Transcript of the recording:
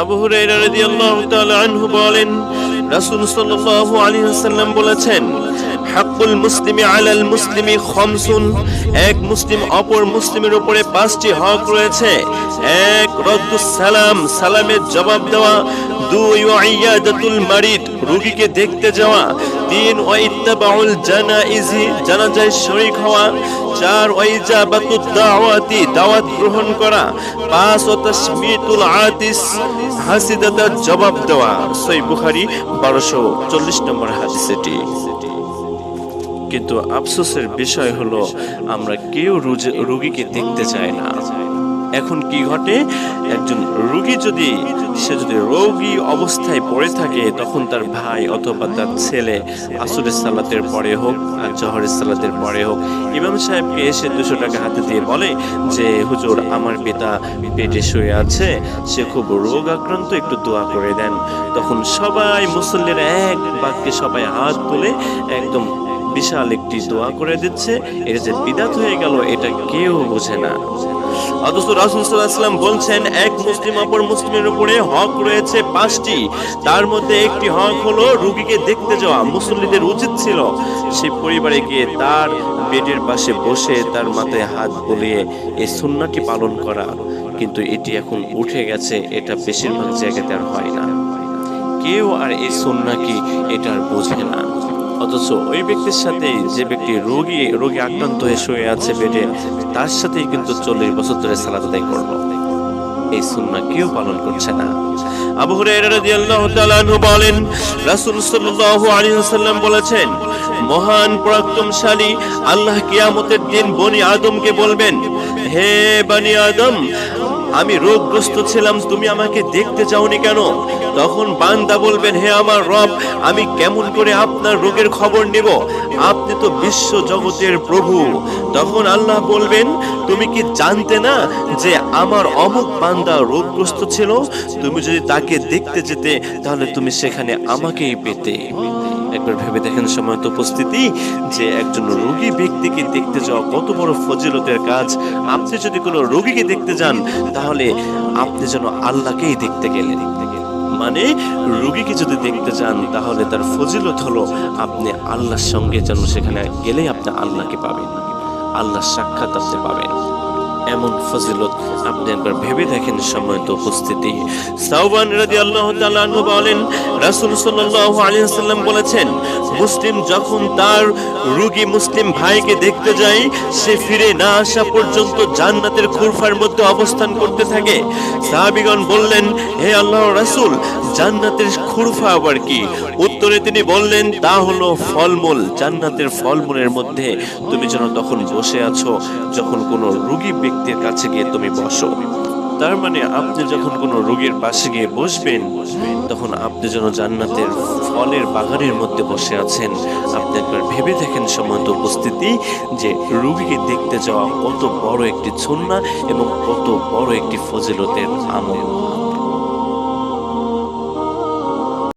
আবু হুরায়রা রাদিয়াল্লাহু তাআলা আনহু বলেন, রাসূল সাল্লাল্লাহু আলাইহি ওয়াসাল্লাম বলেছেন, হাক্কুল মুসলিমি আলাল মুসলিমি খমসুন এক মুসলিম অপর মুসলিমের উপরে পাঁচটি হক রয়েছে। এক রদ্দুস সালাম সালামের জবাব দেওয়া। দুই, ওয়াইয়াদাতুল মারিদ, রোগীকে দেখতে যাওয়া। তিন ওয়াইত্তাবাউল জানাইজি, জানাজায় শরীক হওয়া, চার ওয়াইজাবাতুদ দাওয়াতি, দাওয়াত গ্রহণ করা, পাঁচ ও তাসমিতুল আতিস হাসিদাতার জবাব দেওয়া। সই বুখারি, বারোশো চল্লিশ নম্বর হাদিস এটি কিন্তু আফসোসের বিষয় হলো, আমরা কেউ রোগীকে দেখতে চাই না। এখন কি ঘটে? একজন রোগী যদি, সে যদি রোগী অবস্থায় পড়ে থাকে, তখন তার ভাই অথবা তার ছেলে আসরের সালাতের পরে হোক আর জহরের সালাতের পরে হোক, ইমাম সাহেবকে এসে দুশো টাকা হাতে দিয়ে বলে যে, হুজুর, আমার পিতা পেটে শুয়ে আছে, সে খুব রোগ আক্রান্ত একটু দোয়া করে দেন। তখন সবাই মুসল্লিরা এক বাক্যে সবাই হাত তুলে একদম বিশাল একটি দোয়া করে দিচ্ছে। এটা যে বিদাত হয়ে গেল, এটা কেউ বোঝে না। বলছেন, এক মুসলিম অপর মুসলিমের উপরে হক রয়েছে পাঁচটি। তার মধ্যে একটি হক হলো রুগীকে দেখতে যাওয়া। মুসল্লিদের উচিত ছিল সে পরিবারে গিয়ে তার বেডের পাশে বসে তার মাথায় হাত বুলিয়ে এই সুন্নাটি পালন করা। কিন্তু এটি এখন উঠে গেছে, এটা বেশিরভাগ জায়গাতে আর হয় না। কেউ আর এই সুন্না কি এটা আর বোঝে না। অথচ ওই ব্যক্তির সাথে যে ব্যক্তি রোগী রোগী আক্রান্ত হয়ে শুয়ে আছে বেডে, তার সাথেই কিন্তু চল্লিশ বছর ধরে সালাদ আদায় করল। এই সুন্নাহ কেউ পালন করছে না। আবু হুরায়রা রাদিয়াল্লাহু তাআলা বলেন, রাসূল সাল্লাল্লাহু বলেছেন, মহান পরাক্রমশালী আল্লাহ কিয়ামতের দিন বনি আদমকে বলবেন, হে বনি আদম আমি রোগগ্রস্ত ছিলাম, তুমি আমাকে দেখতে চাওনি কেন? তখন বান্দা বলবেন, হে আমার রব, আমি কেমন করে আপনার রোগের খবর নেব? আপনি তো বিশ্ব জগতের প্রভু। তখন আল্লাহ বলবেন, তুমি কি জানতে না যে আমার অমুক বান্দা রোগগ্রস্ত ছিল? তুমি যদি তাকে দেখতে যেতে, তাহলে তুমি সেখানে আমাকেই পেতে। একবার ভেবে দেখেন সময় তো উপস্থিতি, যে একজন রোগী ব্যক্তিকে দেখতে যাওয়া কত বড় ফজিলতের কাজ। আপনি যদি কোনো রোগীকে দেখতে যান, তাহলে আপনি যেন আল্লাহকেই দেখতে গেলেন। মানে রুগীকে যদি দেখতে চান তাহলে তার ফজিলত হলো আপনি আল্লাহর সঙ্গে যেন সেখানে গেলেই আপনি আল্লাহকে পাবেন। আল্লাহর সাক্ষাৎ আপনি পাবেন। এমন ফজিলত আপনি একবার ভেবে দেখেন সময় তো উপস্থিতি। সাউবান রাদিয়াল্লাহু তাআলা আনহু বলেন, রাসূল সাল্লাল্লাহু আলাইহি ওয়াসাল্লাম বলেছেন, মুসলিম যখন তার রোগী মুসলিম ভাইকে দেখতে যায়, সে ফিরে না আসা পর্যন্ত জান্নাতের খুরফার মধ্যে অবস্থান করতে থাকে। সাহাবীগণ বললেন, হে আল্লাহর রাসূল, জান্নাতের খুরফা আবার কি? উত্তরে তিনি বললেন, তা হলো ফলমূল, জান্নাতের ফলমূলের মধ্যে তুমি যেন তখন বসে আছো, যখন কোনো রোগী ব্যক্তির কাছে গিয়ে তুমি বসো। তার মানে আপনি যখন কোনো রোগীর পাশে গিয়ে বসবেন, তখন আপনি যেন জান্নাতের ফলের বাগানের মধ্যে বসে আছেন। আপনি একবার ভেবে দেখেন সময়ত উপস্থিতি, যে রুগীকে দেখতে যাওয়া কত বড় একটি ছন্না এবং কত বড় একটি ফজিলতের আমল।